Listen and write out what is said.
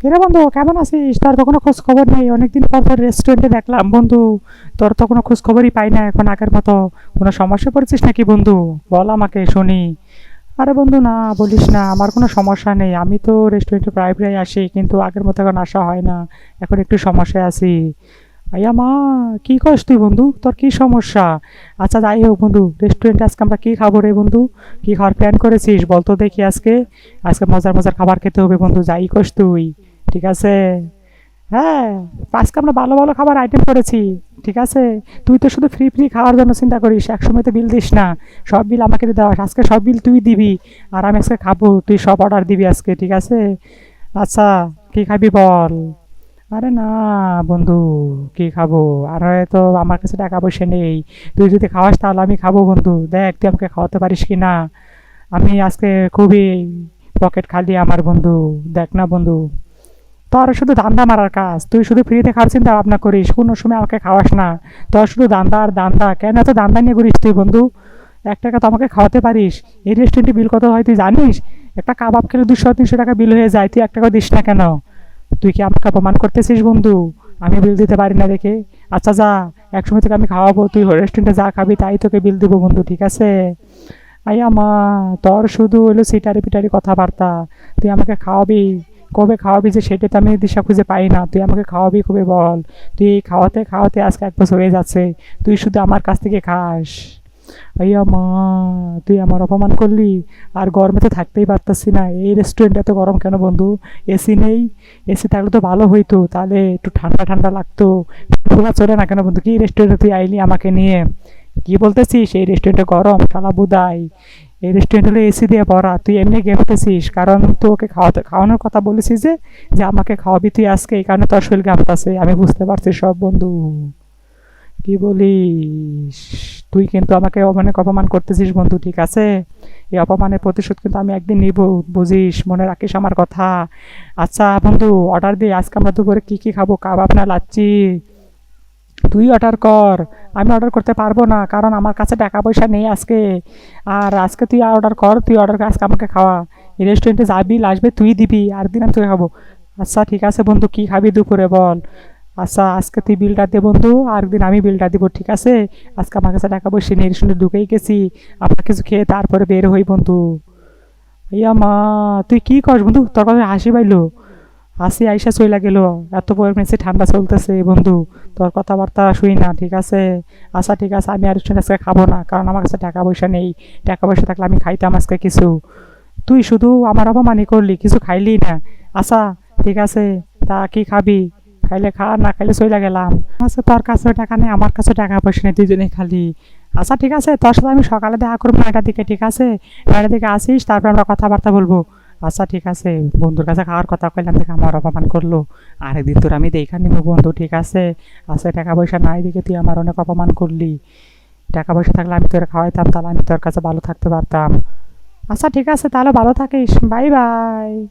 কিরে বন্ধু, কেমন আছিস? তোর তো কোনো খোঁজ খবর নেই। অনেকদিন পর তোর রেস্টুরেন্টে দেখলাম বন্ধু, তোর তো কোনো খোঁজ খবরই পাই না এখন আগের মতো। কোনো সমস্যা পড়েছিস নাকি বন্ধু? বল আমাকে, শুনি। আরে বন্ধু, না, বলিস না, আমার কোনো সমস্যা নেই। আমি তো রেস্টুরেন্টে প্রায় প্রায় আসি, কিন্তু আগের মতো এখন আসা হয় না। এখন একটু সমস্যায় আছি। আইয়া মা, কি করিস তুই বন্ধু? তোর কি সমস্যা? আচ্ছা যাই হোক বন্ধু রেস্টুরেন্টে আজকে আমরা কি খাব রে বন্ধু? কি খাওয়ার প্ল্যান করেছিস? বল তো দেখি আজকে। আজকে মজার মজার খাবার খেতে হবে বন্ধু, যাই করিস তুই। ঠিক আছে? হ্যাঁ আজকে আমরা ভালো ভালো খাবার আইটেম করেছি, ঠিক আছে? তুই তো শুধু ফ্রি ফ্রি খাওয়ার জন্য চিন্তা করিস, একসময় তো বিল দিস না। সব বিল আমাকে দিতে হয় আজকে সব বিল তুই দিবি, আর আমি আজকে খাব, তুই সব অর্ডার দিবি আজকে, ঠিক আছে? আচ্ছা কি খাবি বল? আরে না বন্ধু, কি খাব? আর হয়তো আমার কাছে টাকা পয়সা নেই। তুই যদি খাওয়াস তাহলে আমি খাব বন্ধু। দেখ, তুই আমাকে খাওয়াতে পারিস কি না? আমি আজকে খুবই পকেট খালি আমার বন্ধু। দেখ না বন্ধু। তোর শুধু দান্দা মারার কাজ। তুই শুধু ফ্রিতে খাওয়ার চিন্তা ভাবনা করিস, কোনো সময় আমাকে খাওয়াস না। তোর শুধু দান্দা আর দান্দা কেন এত দান্দা নিয়ে ঘুরিস তুই বন্ধু? এক টাকা তো আমাকে খাওয়াতে পারিস। এই রেস্টুরেন্টে বিল কত হয় তুই জানিস? একটা কাবাব খেলে দুশো, তিনশো টাকা বিল হয়ে যায়, তুই এক টাকা দিস না কেন? তুই কি আমাকে অপমান করতেছিস বন্ধু? আমি বিল দিতে পারি না দেখে। আচ্ছা যা, একসময় থেকে আমি খাওয়াবো, তুই রেস্টুরেন্টে যা খাবি, তাই তোকে বিল দেবো বন্ধু, ঠিক আছে? আইয়া মা তোর শুধু হলো সিটারি পিটারি কথাবার্তা। তুই আমাকে খাওয়াবি। কবে খাওয়াবি যে সেটা তো আমি দিশা খুঁজে পাই না। তুই আমাকে খাওয়াবি কবে বল। তুই খাওয়াতে খাওয়াতে আজকে এক বছর হয়ে যাচ্ছে। তুই শুধু আমার কাছ থেকে খাস। আইয়া মা, তুই আমার অপমান করলি। আর গরমে তো থাকতেই পারতাছি না। এই রেস্টুরেন্ট এত গরম কেন বন্ধু? এসি নেই। এসি থাকলে তো ভালো হইতো। তাহলে একটু ঠান্ডা ঠান্ডা লাগতো। খোলা চলে না কেন বন্ধু? কি রেস্টুরেন্টে তুই আইলি আমাকে নিয়ে? কি বলতেছিস? এই রেস্টুরেন্টে গরম, শালা বুদাই। এই রেস্টুরেন্ট হলে এসি দিয়ে ভরা, তুই এমনি গেমতেছিস কারণ তোকে খাওয়াতে খাওয়ানোর কথা বলেছিস যে যে আমাকে খাওয়াবি তুই আজকে, এই কারণে তোর শরীর গামতাছে আমি বুঝতে পারছি সব বন্ধু। কি বলিস? তুই কিন্তু আমাকে অনেক অপমান করতেছিস বন্ধু, ঠিক আছে? এই অপমানের প্রতিশোধ কিন্তু আমি একদিন নিব, বুঝিস? মনে রাখিস আমার কথা। আচ্ছা বন্ধু অর্ডার দিই আজকে আমরা দুপুরে কী কী খাব? কাবাব না লাচ্ছি? তুই অর্ডার কর। আমি অর্ডার করতে পারব না, কারণ আমার কাছে টাকা পয়সা নেই আজকে। আর আজকে তুই অর্ডার কর, তুই অর্ডার কর, আজকে আমাকে খাওয়া। এই রেস্টুরেন্টে যাবি, আসবে, তুই দিবি, আর দিন আমি তুই খাব। আচ্ছা ঠিক আছে বন্ধু, কী খাবি দুপুরে বল। আচ্ছা আজকে তুই বিলটা দে বন্ধু, আর দিন আমি বিলটা দিব, ঠিক আছে? আজকে আমার কাছে টাকা পয়সা নেই রেস্টুরেন্টে ঢুকেই গেছি। আমরা কিছু খেয়ে তারপরে বের হই বন্ধু। ইয়া মা, তুই কি করস বন্ধু? তোর কথা হাসি পাইলো। হাসি আইসা চইলা গেল। এত পরিমাণে ঠান্ডা চলতেছে বন্ধু, তোর কথাবার্তা শুই না, ঠিক আছে? আচ্ছা ঠিক আছে, আমি আর আজকে খাব না, কারণ আমার কাছে টাকা পয়সা নেই। টাকা পয়সা থাকলে আমি খাইতাম আজকে কিছু। তুই শুধু আমার অপমানই করলি, কিছু খাইলি না। আচ্ছা ঠিক আছে, তা কি খাবি? খাইলে খা, না খাইলে চইলা গেলাম। আচ্ছা তোর কাছে টাকা নেই, আমার কাছে টাকা পয়সা নেই দুজনেই খালি। আচ্ছা ঠিক আছে, তোর সাথে আমি সকালে দেখা করব নয়টার দিকে, ঠিক আছে? নয়টার দিকে আসিস, তারপর আমরা কথাবার্তা বলব। আচ্ছা ঠিক আছে। বন্ধুর কাছে খাওয়ার কথা কইলাম, দেখে আমার অপমান করল। আরেকদিন তোর আমি দেখা নিব বন্ধু, ঠিক আছে? আচ্ছা টাকা পয়সা নাই দেখে তুই আমার অনেক অপমান করলি। টাকা পয়সা থাকলে আমি তোর খাওয়াইতাম, তাহলে আমি তোর কাছে ভালো থাকতে পারতাম। আচ্ছা ঠিক আছে, তাহলে ভালো থাকিস। Bye bye.